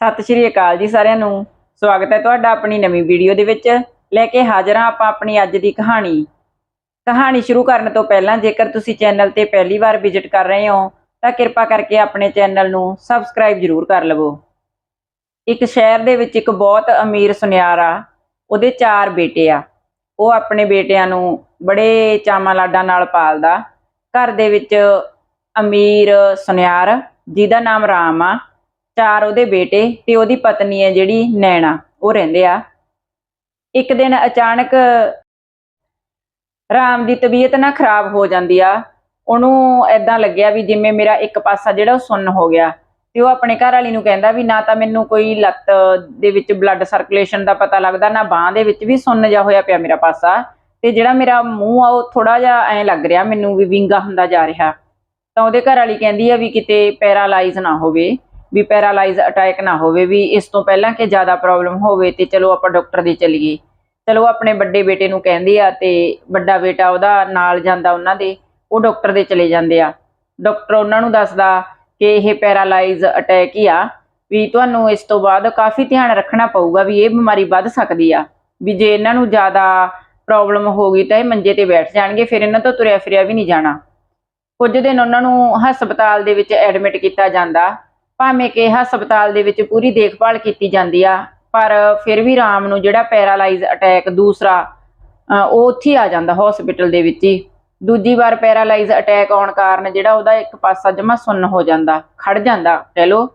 ਸਤਿ ਸ਼੍ਰੀ ਅਕਾਲ ਜੀ ਸਾਰਿਆਂ ਨੂੰ। ਸਵਾਗਤ ਹੈ ਤੁਹਾਡਾ ਆਪਣੀ ਨਵੀਂ ਵੀਡੀਓ ਦੇ ਵਿੱਚ। ਲੈ ਕੇ ਹਾਜ਼ਰ ਹਾਂ ਆਪਾਂ ਆਪਣੀ ਅੱਜ ਦੀ ਕਹਾਣੀ। ਕਹਾਣੀ ਸ਼ੁਰੂ ਕਰਨ ਤੋਂ ਪਹਿਲਾਂ ਜੇਕਰ ਤੁਸੀਂ ਚੈਨਲ ਤੇ ਪਹਿਲੀ ਵਾਰ ਵਿਜ਼ਿਟ ਕਰ ਰਹੇ ਹੋ, ਤਾਂ ਕਿਰਪਾ ਕਰਕੇ ਆਪਣੇ ਚੈਨਲ ਨੂੰ ਸਬਸਕ੍ਰਾਈਬ ਜ਼ਰੂਰ ਕਰ ਲਵੋ। ਇੱਕ ਸ਼ਹਿਰ ਦੇ ਵਿੱਚ ਇੱਕ ਬਹੁਤ ਅਮੀਰ ਸੁਨਿਆਰ ਆ, ਉਹਦੇ ਚਾਰ ਬੇਟੇ ਆ। ਉਹ ਆਪਣੇ ਬੇਟਿਆਂ ਨੂੰ ਬੜੇ ਚਾਵਾਂ ਲਾਡਾਂ ਨਾਲ ਪਾਲਦਾ। ਘਰ ਦੇ ਵਿੱਚ ਅਮੀਰ ਸੁਨਿਆਰ, ਜਿਹਦਾ ਨਾਮ ਰਾਮ ਆ। ਚਾਰ ਉਹਦੇ ਬੇਟੇ ਤੇ ਉਹਦੀ ਪਤਨੀ ਹੈ ਜਿਹੜੀ ਨੈਣਾ, ਉਹ ਰਹਿੰਦੇ ਆ। ਇੱਕ ਦਿਨ ਅਚਾਨਕ ਰਾਮ ਦੀ ਤਬੀਅਤ ਨਾ ਖਰਾਬ ਹੋ ਜਾਂਦੀ ਆ। ਉਹਨੂੰ ਐਦਾਂ ਲੱਗਿਆ ਵੀ ਜਿਵੇਂ ਮੇਰਾ ਇੱਕ ਪਾਸਾ ਜਿਹੜਾ ਉਹ ਸੁੰਨ ਹੋ ਗਿਆ। ਤੇ ਉਹ ਆਪਣੇ ਘਰ ਵਾਲੀ ਨੂੰ ਕਹਿੰਦਾ ਵੀ ਨਾ ਤਾਂ ਮੈਨੂੰ ਕੋਈ ਲੱਤ ਦੇ ਵਿੱਚ ਬਲੱਡ ਸਰਕੂਲੇਸ਼ਨ ਦਾ ਪਤਾ ਲੱਗਦਾ, ਨਾ ਬਾਹ ਦੇ ਵਿੱਚ ਵੀ ਸੁੰਨ ਜਾ ਹੋਇਆ ਪਿਆ ਮੇਰਾ ਪਾਸਾ। ਤੇ ਜਿਹੜਾ ਮੇਰਾ ਮੂੰਹ ਆ, ਉਹ ਥੋੜਾ ਜਿਹਾ ਐਂ ਲੱਗ ਰਿਹਾ, ਮੈਨੂੰ ਵੀ ਵਿੰਗਾ ਹੁੰਦਾ ਜਾ ਰਿਹਾ। ਤਾਂ ਉਹਦੇ ਘਰ ਵਾਲੀ ਕਹਿੰਦੀ ਆ ਵੀ ਕਿਤੇ ਪੈਰਾਲਾਈਜ਼ ਨਾ ਹੋਵੇ। ਵੀ ਪੈਰਾਲਾਈਜ਼ ਅਟੈਕ ਨਾ ਹੋਵੇ, ਵੀ ਇਸ ਤੋਂ ਪਹਿਲਾਂ ਕਿ ਜ਼ਿਆਦਾ ਪ੍ਰੋਬਲਮ ਹੋਵੇ ਤੇ ਚਲੋ ਆਪਾਂ ਡਾਕਟਰ ਦੇ ਚਲੀਏ। ਚਲੋ ਆਪਣੇ ਵੱਡੇ ਬੇਟੇ ਨੂੰ ਕਹਿੰਦੇ ਆ ਤੇ ਵੱਡਾ ਬੇਟਾ ਉਹਦਾ ਨਾਲ ਜਾਂਦਾ ਉਹਨਾਂ ਦੇ, ਉਹ ਡਾਕਟਰ ਦੇ ਚਲੇ ਜਾਂਦੇ ਆ। ਡਾਕਟਰ ਉਹਨਾਂ ਨੂੰ ਦੱਸਦਾ ਕਿ ਇਹ ਪੈਰਾਲਾਈਜ਼ ਅਟੈਕ ਹੀ ਆ, ਵੀ ਤੁਹਾਨੂੰ ਇਸ ਤੋਂ ਬਾਅਦ ਕਾਫੀ ਧਿਆਨ ਰੱਖਣਾ ਪਊਗਾ ਵੀ ਇਹ ਬਿਮਾਰੀ ਵੱਧ ਸਕਦੀ ਆ। ਵੀ ਜੇ ਇਹਨਾਂ ਨੂੰ ਜ਼ਿਆਦਾ ਪ੍ਰੋਬਲਮ ਹੋ ਗਈ ਤਾਂ ਇਹ ਮੰਜੇ ਤੇ ਬੈਠ ਜਾਣਗੇ, ਫਿਰ ਇਹਨਾਂ ਤੋਂ ਤੁਰਿਆ ਫਿਰਿਆ ਵੀ ਨਹੀਂ ਜਾਣਾ। ਕੁਝ ਦਿਨ ਉਹਨਾਂ ਨੂੰ ਹਸਪਤਾਲ ਦੇ ਵਿੱਚ ਐਡਮਿਟ ਕੀਤਾ ਜਾਂਦਾ ਭਾਵੇਂ ਕਿ ਹਸਪਤਾਲ ਦੇ ਵਿੱਚ ਪੂਰੀ ਦੇਖਭਾਲ ਕੀਤੀ ਜਾਂਦੀ ਆ, ਪਰ ਫਿਰ ਵੀ ਰਾਮ ਨੂੰ ਜਿਹੜਾ ਪੈਰਾਲਾਈਜ਼ ਅਟੈਕ ਦੂਸਰਾ ਉਹ ਉੱਥੇ ਆ ਜਾਂਦਾ ਹਸਪੀਟਲ ਦੇ ਵਿੱਚ ਹੀ। ਦੂਜੀ ਵਾਰ ਪੈਰਾਲਾਈਜ਼ ਅਟੈਕ ਆਉਣ ਕਾਰਨ ਜਿਹੜਾ ਉਹਦਾ ਇੱਕ ਪਾਸਾ ਜਮਾ ਸੁੰਨ ਹੋ ਜਾਂਦਾ ਖੜ ਜਾਂਦਾ, ਕਹਿ ਲੋ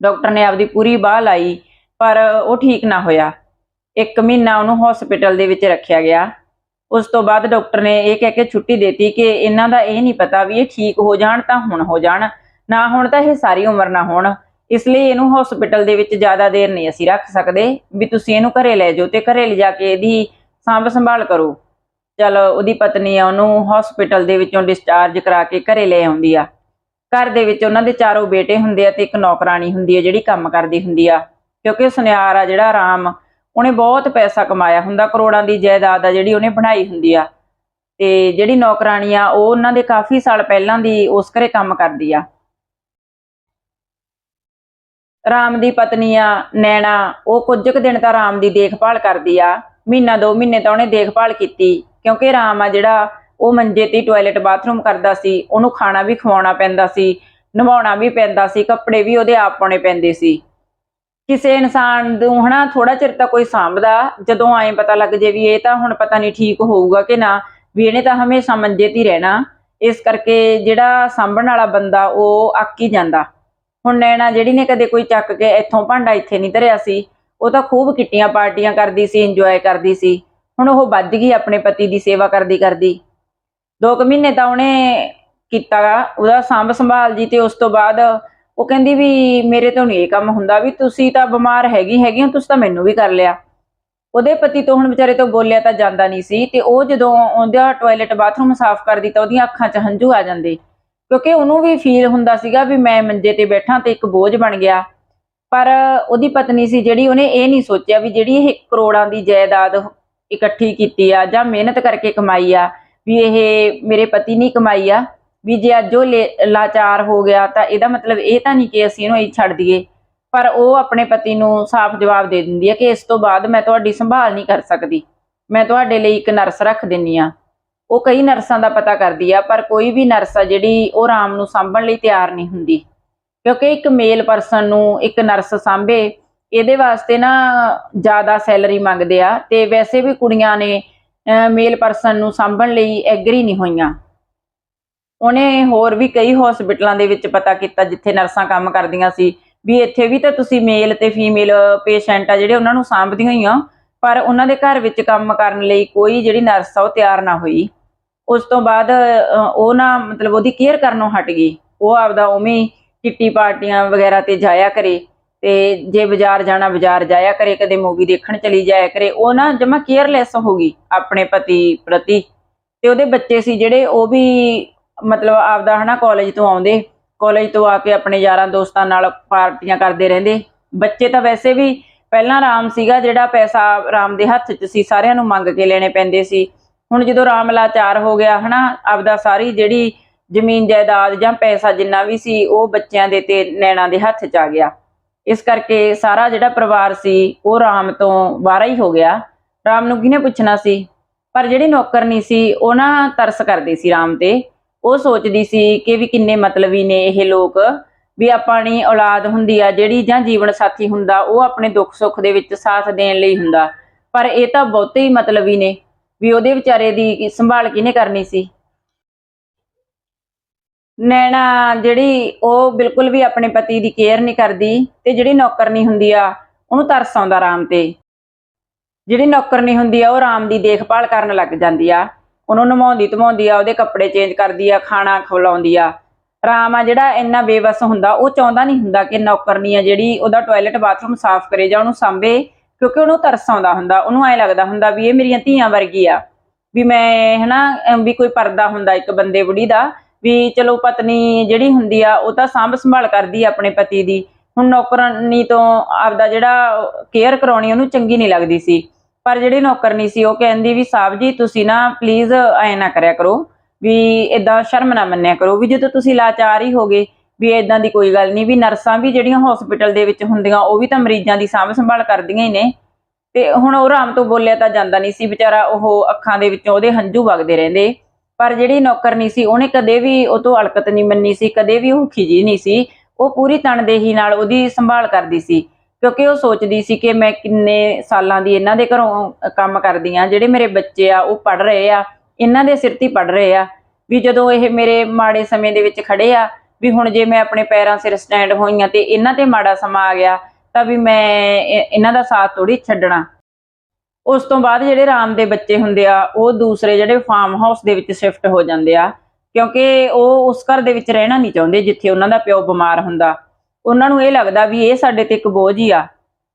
ਡਾਕਟਰ ਨੇ ਆਪਦੀ ਪੂਰੀ ਬਾਹ ਲਾਈ, ਪਰ ਉਹ ਠੀਕ ਨਾ ਹੋਇਆ। ਇੱਕ ਮਹੀਨਾ ਉਹਨੂੰ ਹਸਪੀਟਲ ਦੇ ਵਿੱਚ ਰੱਖਿਆ ਗਿਆ। ਉਸ ਤੋਂ ਬਾਅਦ ਡਾਕਟਰ ਨੇ ਇਹ ਕਹਿ ਕੇ ਛੁੱਟੀ ਦਿੱਤੀ ਕਿ ਇਹਨਾਂ ਦਾ ਇਹ ਨਹੀਂ ਪਤਾ ਵੀ ਇਹ ਠੀਕ ਹੋ ਜਾਣ ਤਾਂ ਹੁਣ ਹੋ ਜਾਣ। ਨਾ ਹੁਣ ਤਾਂ ਇਹ ਸਾਰੀ ਉਮਰ ਨਾ ਹੋਣ। ਇਸ ਲਈ ਇਹਨੂੰ ਹਸਪੀਟਲ ਦੇ ਵਿੱਚ ਜ਼ਿਆਦਾ ਦੇਰ ਨਹੀਂ ਅਸੀਂ ਰੱਖ ਸਕਦੇ। ਵੀ ਤੁਸੀਂ ਇਹਨੂੰ ਘਰੇ ਲੈ ਜਾਓ ਤੇ ਘਰੇ ਲਿਜਾ ਕੇ ਇਹਦੀ ਸਾਂਭ ਸੰਭਾਲ ਕਰੋ। ਚਲ ਉਹਦੀ ਪਤਨੀ ਆ, ਉਹਨੂੰ ਹਸਪੀਟਲ ਦੇ ਵਿੱਚੋਂ ਡਿਸਚਾਰਜ ਕਰਾ ਕੇ ਘਰੇ ਲੈ ਆਉਂਦੀ ਆ। ਘਰ ਦੇ ਵਿੱਚ ਉਹਨਾਂ ਦੇ ਚਾਰੋਂ ਬੇਟੇ ਹੁੰਦੇ ਆ ਤੇ ਇੱਕ ਨੌਕਰਾਨੀ ਹੁੰਦੀ ਆ ਜਿਹੜੀ ਕੰਮ ਕਰਦੀ ਹੁੰਦੀ ਆ। ਕਿਉਂਕਿ ਸੁਨਿਆਰ ਆ ਜਿਹੜਾ ਆਰਾਮ, ਉਹਨੇ ਬਹੁਤ ਪੈਸਾ ਕਮਾਇਆ ਹੁੰਦਾ, ਕਰੋੜਾਂ ਦੀ ਜਾਇਦਾਦ ਆ ਜਿਹੜੀ ਉਹਨੇ ਬਣਾਈ ਹੁੰਦੀ ਆ। ਤੇ ਜਿਹੜੀ ਨੌਕਰਾਨੀ ਆ, ਉਹ ਉਹਨਾਂ ਦੇ ਕਾਫੀ ਸਾਲ ਪਹਿਲਾਂ ਦੀ ਉਸ ਘਰੇ ਕੰਮ ਕਰਦੀ ਆ। ਰਾਮ ਦੀ ਪਤਨੀ ਆ, ਨੈਣਾ, ਉਹ ਕੁਝ ਕੁ ਦਿਨ ਤਾਂ ਰਾਮ ਦੀ ਦੇਖਭਾਲ ਕਰਦੀ ਆ। ਮਹੀਨਾ ਦੋ ਮਹੀਨੇ ਤਾਂ ਉਹਨੇ ਦੇਖਭਾਲ ਕੀਤੀ, ਕਿਉਂਕਿ ਰਾਮ ਆ ਜਿਹੜਾ, ਉਹ ਮੰਜੇ ਤੇ ਟਾਇਲਟ ਬਾਥਰੂਮ ਕਰਦਾ ਸੀ, ਉਹਨੂੰ ਖਾਣਾ ਵੀ ਖਵਾਉਣਾ ਪੈਂਦਾ ਸੀ, ਨਵਾਉਣਾ ਵੀ ਪੈਂਦਾ ਸੀ, ਕੱਪੜੇ ਵੀ ਉਹਦੇ ਆਪ ਪਾਉਣੇ ਪੈਂਦੇ ਸੀ। ਕਿਸੇ ਇਨਸਾਨ ਨੂੰ ਹਨਾ ਥੋੜਾ ਚਿਰ ਤਾਂ ਕੋਈ ਸਾਂਭਦਾ, ਜਦੋਂ ਐਂ ਪਤਾ ਲੱਗ ਜੇ ਵੀ ਇਹ ਤਾਂ ਹੁਣ ਪਤਾ ਨਹੀਂ ਠੀਕ ਹੋਊਗਾ ਕਿ ਨਾ, ਵੀ ਇਹਨੇ ਤਾਂ ਹਮੇਸ਼ਾ ਮੰਜੇ ਤੇ ਰਹਿਣਾ। ਇਸ ਕਰਕੇ ਜਿਹੜਾ ਸਾਂਭਣ ਵਾਲਾ ਬੰਦਾ, ਉਹ ਅੱਕ ਹੀ ਜਾਂਦਾ। ਹੁਣ ਨੈਣਾ ਜਿਹੜੀ ਨੇ ਕਦੇ ਕੋਈ ਚੱਕ ਕੇ ਇੱਥੋਂ ਭਾਂਡਾ ਇੱਥੇ ਨਹੀਂ ਧਰਿਆ ਸੀ, ਉਹ ਤਾਂ ਖੂਬ ਕਿੱਟੀਆਂ ਪਾਰਟੀਆਂ ਕਰਦੀ ਸੀ ਇੰਜੋਏ ਕਰਦੀ ਸੀ। ਹੁਣ ਉਹ ਵੱਜ ਗਈ ਆਪਣੇ ਪਤੀ ਦੀ ਸੇਵਾ ਕਰਦੀ ਕਰਦੀ। ਦੋ ਮਹੀਨੇ ਤਾਂ ਉਹਨੇ ਕੀਤਾ, ਉਹਦਾ ਸਾਂਭ ਸੰਭਾਲ ਜੀ ਤੇ ਉਸ ਤੋਂ ਬਾਅਦ ਉਹ ਕਹਿੰਦੀ ਵੀ ਮੇਰੇ ਤੋਂ ਨਹੀਂ ਇਹ ਕੰਮ ਹੁੰਦਾ ਵੀ ਤੁਸੀਂ ਤਾਂ ਬਿਮਾਰ ਹੈਗੀ ਹੈਗੀ ਹੋ, ਤੁਸੀਂ ਤਾਂ ਮੈਨੂੰ ਵੀ ਕਰ ਲਿਆ। ਉਹਦੇ ਪਤੀ ਤੋਂ ਹੁਣ ਵਿਚਾਰੇ ਤੋਂ ਬੋਲਿਆ ਤਾਂ ਜਾਂਦਾ ਨਹੀਂ ਸੀ ਤੇ ਉਹ ਜਦੋਂ ਉਹਦਾ ਟਾਇਲਟ ਬਾਥਰੂਮ ਸਾਫ਼ ਕਰਦੀ ਤਾਂ ਉਹਦੀਆਂ ਅੱਖਾਂ 'ਚ ਹੰਝੂ ਆ ਜਾਂਦੇ। ਕਿਉਂਕਿ ਉਹਨੂੰ ਵੀ ਫੀਲ ਹੁੰਦਾ ਸੀਗਾ ਵੀ ਮੈਂ ਮੰਜੇ ਤੇ ਬੈਠਾ ਤੇ ਇੱਕ ਬੋਝ ਬਣ ਗਿਆ। ਪਰ ਉਹਦੀ ਪਤਨੀ ਸੀ ਜਿਹੜੀ ਉਹਨੇ ਇਹ ਨਹੀਂ ਸੋਚਿਆ ਵੀ ਜਿਹੜੀ ਇਹ ਕਰੋੜਾਂ ਦੀ ਜਾਇਦਾਦ ਇਕੱਠੀ ਕੀਤੀ ਆ ਜਾਂ ਮਿਹਨਤ ਕਰਕੇ ਕਮਾਈ ਆ, ਵੀ ਇਹ ਮੇਰੇ ਪਤੀ ਨਹੀਂ ਕਮਾਈ ਆ, ਵੀ ਜੇ ਅੱਜ ਉਹ ਲੇ- ਲਾਚਾਰ ਹੋ ਗਿਆ ਤਾਂ ਇਹਦਾ ਮਤਲਬ ਇਹ ਤਾਂ ਨਹੀਂ ਕਿ ਅਸੀਂ ਇਹਨੂੰ ਇਹ ਛੱਡ ਦਈਏ। ਪਰ ਉਹ ਆਪਣੇ ਪਤੀ ਨੂੰ ਸਾਫ਼ ਜਵਾਬ ਦੇ ਦਿੰਦੀ ਹੈ ਕਿ ਇਸ ਤੋਂ ਬਾਅਦ ਮੈਂ ਤੁਹਾਡੀ ਸੰਭਾਲ ਨਹੀਂ ਕਰ ਸਕਦੀ। ਮੈਂ ਤੁਹਾਡੇ ਲਈ ਇੱਕ ਨਰਸ ਰੱਖ ਦਿੰਨੀ ਆ। ਉਹ ਕਈ ਨਰਸਾਂ ਦਾ ਪਤਾ ਕਰਦੀ ਆ, ਪਰ ਕੋਈ ਵੀ ਨਰਸ ਆ ਜਿਹੜੀ ਉਹ ਰਾਮ ਨੂੰ ਸਾਂਭਣ ਲਈ ਤਿਆਰ ਨਹੀਂ ਹੁੰਦੀ। ਕਿਉਂਕਿ ਇੱਕ ਮੇਲ ਪਰਸਨ ਨੂੰ ਇੱਕ ਨਰਸ ਸਾਂਭੇ, ਇਹਦੇ ਵਾਸਤੇ ਨਾ ਜ਼ਿਆਦਾ ਸੈਲਰੀ ਮੰਗਦੇ ਆ ਤੇ ਵੈਸੇ ਵੀ ਕੁੜੀਆਂ ਨੇ ਮੇਲ ਪਰਸਨ ਨੂੰ ਸਾਂਭਣ ਲਈ ਐਗਰੀ ਨਹੀਂ ਹੋਈਆਂ। ਉਹਨੇ ਹੋਰ ਵੀ ਕਈ ਹਸਪੀਟਲਾਂ ਦੇ ਵਿੱਚ ਪਤਾ ਕੀਤਾ ਜਿੱਥੇ ਨਰਸਾਂ ਕੰਮ ਕਰਦੀਆਂ ਸੀ, ਵੀ ਇੱਥੇ ਵੀ ਤਾਂ ਤੁਸੀਂ ਮੇਲ ਤੇ ਫੀਮੇਲ ਪੇਸ਼ੈਂਟ ਆ ਜਿਹੜੇ ਉਹਨਾਂ ਨੂੰ ਸਾਂਭਦੀਆਂ ਹੋਈਆਂ, ਪਰ ਉਹਨਾਂ ਦੇ ਘਰ ਵਿੱਚ ਕੰਮ ਕਰਨ ਲਈ ਕੋਈ ਜਿਹੜੀ ਨਰਸ ਆ ਉਹ ਤਿਆਰ ਨਾ ਹੋਈ। ਉਸ ਤੋਂ ਬਾਅਦ ਉਹ ਨਾ ਮਤਲਬ ਉਹਦੀ ਕੇਅਰ ਕਰਨੋਂ ਹਟ ਗਈ। ਉਹ ਆਪਦਾ ਉਵੇਂ ਹੀ ਕਿੱਟੀ ਪਾਰਟੀਆਂ ਵਗੈਰਾ ਤੇ ਜਾਇਆ ਕਰੇ ਤੇ ਜੇ ਬਾਜ਼ਾਰ ਜਾਣਾ, ਬਾਜ਼ਾਰ ਜਾਇਆ ਕਰੇ, ਕਦੇ ਮੂਵੀ ਦੇਖਣ ਚਲੀ ਜਾਇਆ ਕਰੇ, ਉਹ ਨਾ ਜਮਾ ਕੇਅਰਲੈਸ ਹੋ ਗਈ ਆਪਣੇ ਪਤੀ ਪ੍ਰਤੀ। ਤੇ ਉਹਦੇ ਬੱਚੇ ਸੀ ਜਿਹੜੇ, ਉਹ ਵੀ ਮਤਲਬ ਆਪਦਾ ਹਨਾ ਕਾਲਜ ਤੋਂ ਆਉਂਦੇ। ਕਾਲਜ ਤੋਂ ਆ ਕੇ ਆਪਣੇ ਯਾਰਾਂ ਦੋਸਤਾਂ ਨਾਲ ਪਾਰਟੀਆਂ ਕਰਦੇ ਰਹਿੰਦੇ। ਬੱਚੇ ਤਾਂ ਵੈਸੇ ਵੀ ਪਹਿਲਾਂ ਰਾਮ ਸੀਗਾ, ਜਿਹੜਾ ਪੈਸਾ ਰਾਮ ਦੇ ਹੱਥ 'ਚ ਸੀ, ਸਾਰਿਆਂ ਨੂੰ ਮੰਗ ਕੇ ਲੈਣੇ ਪੈਂਦੇ ਸੀ। ਹੁਣ ਜਦੋਂ ਰਾਮ ਲਾਚਾਰ ਹੋ ਗਿਆ, ਹਨਾ, ਆਪਦਾ ਸਾਰੀ ਜਿਹੜੀ ਜ਼ਮੀਨ, ਜਾਇਦਾਦ ਜਾਂ ਪੈਸਾ ਜਿੰਨਾ ਵੀ ਸੀ, ਉਹ ਬੱਚਿਆਂ ਦੇ ਤੇ ਨੈਣਾ ਦੇ ਹੱਥ 'ਚ ਆ ਗਿਆ। ਇਸ ਕਰਕੇ ਸਾਰਾ ਜਿਹੜਾ ਪਰਿਵਾਰ ਸੀ, ਉਹ ਰਾਮ ਤੋਂ ਬਾਹਰ ਹੀ ਹੋ ਗਿਆ। ਰਾਮ ਨੂੰ ਕਿਹਨੇ ਪੁੱਛਣਾ ਸੀ? ਪਰ ਜਿਹੜੀ ਨੌਕਰਨੀ ਸੀ, ਉਹ ਨਾ ਤਰਸ ਕਰਦੀ ਸੀ ਰਾਮ ਤੇ। ਉਹ ਸੋਚਦੀ ਸੀ ਕਿ ਵੀ ਕਿੰਨੇ ਮਤਲਬੀ ਨੇ ਇਹ ਲੋਕ, ਵੀ ਆਪਣੀ ਔਲਾਦ ਹੁੰਦੀ ਆ, ਜਿਹੜੀ ਜਾਂ ਜੀਵਨ ਸਾਥੀ ਹੁੰਦਾ, ਉਹ ਆਪਣੇ ਦੁੱਖ ਸੁੱਖ ਦੇ ਵਿੱਚ ਸਾਥ ਦੇਣ ਲਈ ਹੁੰਦਾ। ਪਰ ਇਹ ਤਾਂ ਬਹੁਤੇ ਹੀ ਮਤਲਬੀ ਨੇ। ਵੀ ਉਹਦੇ ਵਿਚਾਰੇ ਦੀ ਸੰਭਾਲ ਕਿਹਨੇ ਕਰਨੀ ਸੀ? ਨੈਣਾ ਜਿਹੜੀ ਉਹ ਬਿਲਕੁਲ ਵੀ ਆਪਣੇ ਪਤੀ ਦੀ ਕੇਅਰ ਨਹੀਂ ਕਰਦੀ ਤੇ ਜਿਹੜੀ ਨੌਕਰਨੀ ਹੁੰਦੀ ਆ, ਉਹਨੂੰ ਤਰਸ ਆਉਂਦਾ ਰਾਮ ਤੇ। ਜਿਹੜੀ ਨੌਕਰਨੀ ਹੁੰਦੀ ਆ, ਉਹ ਰਾਮ ਦੀ ਦੇਖਭਾਲ ਕਰਨ ਲੱਗ ਜਾਂਦੀ ਆ। ਉਹਨੂੰ ਨਮਾਉਂਦੀ ਧਮਾਉਂਦੀ ਆ, ਉਹਦੇ ਕੱਪੜੇ ਚੇਂਜ ਕਰਦੀ ਆ, ਖਾਣਾ ਖਵਾਉਂਦੀ ਆ। ਰਾਮ ਆ ਜਿਹੜਾ ਇੰਨਾ ਬੇਵਸ ਹੁੰਦਾ, ਉਹ ਚਾਹੁੰਦਾ ਨਹੀਂ ਹੁੰਦਾ ਕਿ ਨੌਕਰਨੀ ਆ ਜਿਹੜੀ ਉਹਦਾ ਟਾਇਲਟ ਬਾਥਰੂਮ ਸਾਫ਼ ਕਰੇ ਜਾਂ ਉਹਨੂੰ ਸਾਂਭੇ। ਕਿਉਂਕਿ ਉਹਨੂੰ ਤਰਸ ਆਉਂਦਾ ਹੁੰਦਾ, ਉਹਨੂੰ ਐ ਲੱਗਦਾ ਹੁੰਦਾ ਵੀ ਇਹ ਮੇਰੀਆਂ ਧੀਆਂ ਵਰਗੀ ਆ। ਵੀ ਮੈਂ, ਹਨਾ ਵੀ ਕੋਈ ਪਰਦਾ ਹੁੰਦਾ ਇੱਕ ਬੰਦੇ ਬੁੜੀ ਦਾ, ਵੀ ਚਲੋ ਪਤਨੀ ਜਿਹੜੀ ਹੁੰਦੀ ਆ, ਉਹ ਤਾਂ ਸਾਂਭ ਸੰਭਾਲ ਕਰਦੀ ਆ ਆਪਣੇ ਪਤੀ ਦੀ। ਹੁਣ ਨੌਕਰਾਨੀ ਤੋਂ ਆਪਦਾ ਜਿਹੜਾ ਕੇਅਰ ਕਰਾਉਣੀ, ਉਹਨੂੰ ਚੰਗੀ ਨਹੀਂ ਲੱਗਦੀ ਸੀ। ਪਰ ਜਿਹੜੀ ਨੌਕਰਨੀ ਸੀ, ਉਹ ਕਹਿੰਦੀ ਵੀ ਸਾਹਿਬ ਜੀ, ਤੁਸੀਂ ਨਾ ਪਲੀਜ਼ ਐ ਨਾ ਕਰਿਆ ਕਰੋ, ਵੀ ਇਦਾਂ ਸ਼ਰਮ ਨਾ ਮੰਨਿਆ ਕਰੋ, ਵੀ ਜਦੋਂ ਤੁਸੀਂ ਲਾਚਾਰ ਹੀ ਹੋਗੇ ਵੀ ਇਦਾਂ ਦੀ ਕੋਈ ਗੱਲ ਨਹੀਂ, ਵੀ ਨਰਸਾਂ ਵੀ ਜਿਹੜੀਆਂ ਹਸਪੀਟਲ ਦੇ ਵਿੱਚ ਹੁੰਦੀਆਂ, ਉਹ ਵੀ ਤਾਂ ਮਰੀਜ਼ਾਂ ਦੀ ਸਾਂਭ ਸੰਭਾਲ ਕਰਦੀਆਂ ਹੀ ਨੇ। ਤੇ ਹੁਣ ਉਹ ਰਾਮ ਤੋਂ ਬੋਲਿਆ ਤਾਂ ਜਾਂਦਾ ਨਹੀਂ ਸੀ, ਵਿਚਾਰਾ ਉਹ ਅੱਖਾਂ ਦੇ ਵਿੱਚੋਂ ਉਹਦੇ ਹੰਝੂ ਵਗਦੇ ਰਹਿੰਦੇ। ਪਰ ਜਿਹੜੀ ਨੌਕਰਨੀ ਸੀ, ਉਹਨੇ ਕਦੇ ਵੀ ਉਹ ਤੋਂ ਅਲਕਤ ਨਹੀਂ ਮੰਨੀ ਸੀ, ਕਦੇ ਵੀ ਉਹ ਖਿਜੀ ਨਹੀਂ ਸੀ। ਉਹ ਪੂਰੀ ਤਨਦੇਹੀ ਨਾਲ ਉਹਦੀ ਸੰਭਾਲ ਕਰਦੀ ਸੀ, ਕਿਉਂਕਿ ਉਹ ਸੋਚਦੀ ਸੀ ਕਿ ਮੈਂ ਕਿੰਨੇ ਸਾਲਾਂ ਦੀ ਇਹਨਾਂ ਦੇ ਘਰੋਂ ਕੰਮ ਕਰਦੀ ਆ ਜਿਹੜੇ ਮੇਰੇ ਬੱਚੇ ਆ, ਉਹ ਪੜ ਰਹੇ ਆ, ਇਹਨਾਂ ਦੇ ਸਿਰ ਤੇ ਪੜ ਰਹੇ ਆ। ਵੀ ਜਦੋਂ ਇਹ ਮੇਰੇ ਮਾੜੇ ਸਮੇਂ ਦੇ ਵਿੱਚ ਖੜੇ ਆ ਵੀ ਹੁਣ ਜੇ ਮੈਂ ਆਪਣੇ ਪੈਰਾਂ ਸਿਰ ਸਟੈਂਡ ਹੋਈਆਂ ਤੇ ਇਹਨਾਂ ਤੇ ਮਾੜਾ ਸਮਾਂ ਆ ਗਿਆ, ਤਾਂ ਵੀ ਮੈਂ ਇਹਨਾਂ ਦਾ ਸਾਥ ਥੋੜੀ ਛੱਡਣਾ। ਉਸ ਤੋਂ ਬਾਅਦ ਜਿਹੜੇ ਰਾਮ ਦੇ ਬੱਚੇ ਹੁੰਦੇ ਆ, ਉਹ ਦੂਸਰੇ ਜਿਹੜੇ ਫਾਰਮ ਹਾਊਸ ਦੇ ਵਿੱਚ ਸ਼ਿਫਟ ਹੋ ਜਾਂਦੇ ਆ, ਕਿਉਂਕਿ ਉਹ ਉਸ ਘਰ ਦੇ ਵਿੱਚ ਰਹਿਣਾ ਨਹੀਂ ਚਾਹੁੰਦੇ ਜਿੱਥੇ ਉਹਨਾਂ ਦਾ ਪਿਓ ਬਿਮਾਰ ਹੁੰਦਾ। ਉਹਨਾਂ ਨੂੰ ਇਹ ਲੱਗਦਾ ਵੀ ਇਹ ਸਾਡੇ ਤੇ ਇੱਕ ਬੋਝ ਹੀ ਆ।